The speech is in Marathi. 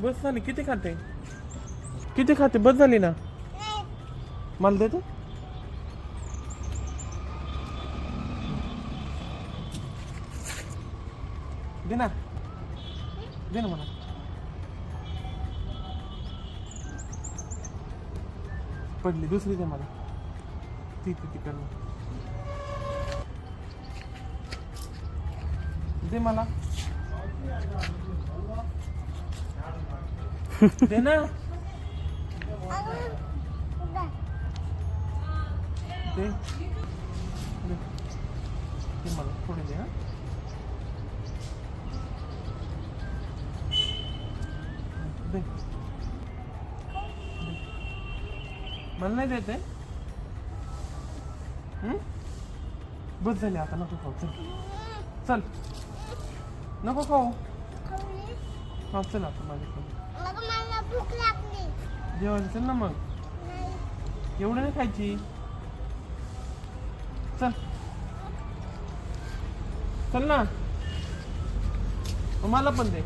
बस झाली. किती खाते? किती खाते? बस झाली ना? मला देतो दे ना. दे ना मला. पडली. दुसरी दे मला. ती ती तिकडनं दे मला. दे ना. दे. दे. मला. थोडे दे हा. दे. मला नाही देत आहे. बस झाली आता नको खाऊ. चल. चल. नको खाऊ. हा चल आता माझ्याकडे मला भूक लागली. जेवण चल ना मग. नाही. एवढं नाही खायची. चल. चल ना. मला पण दे.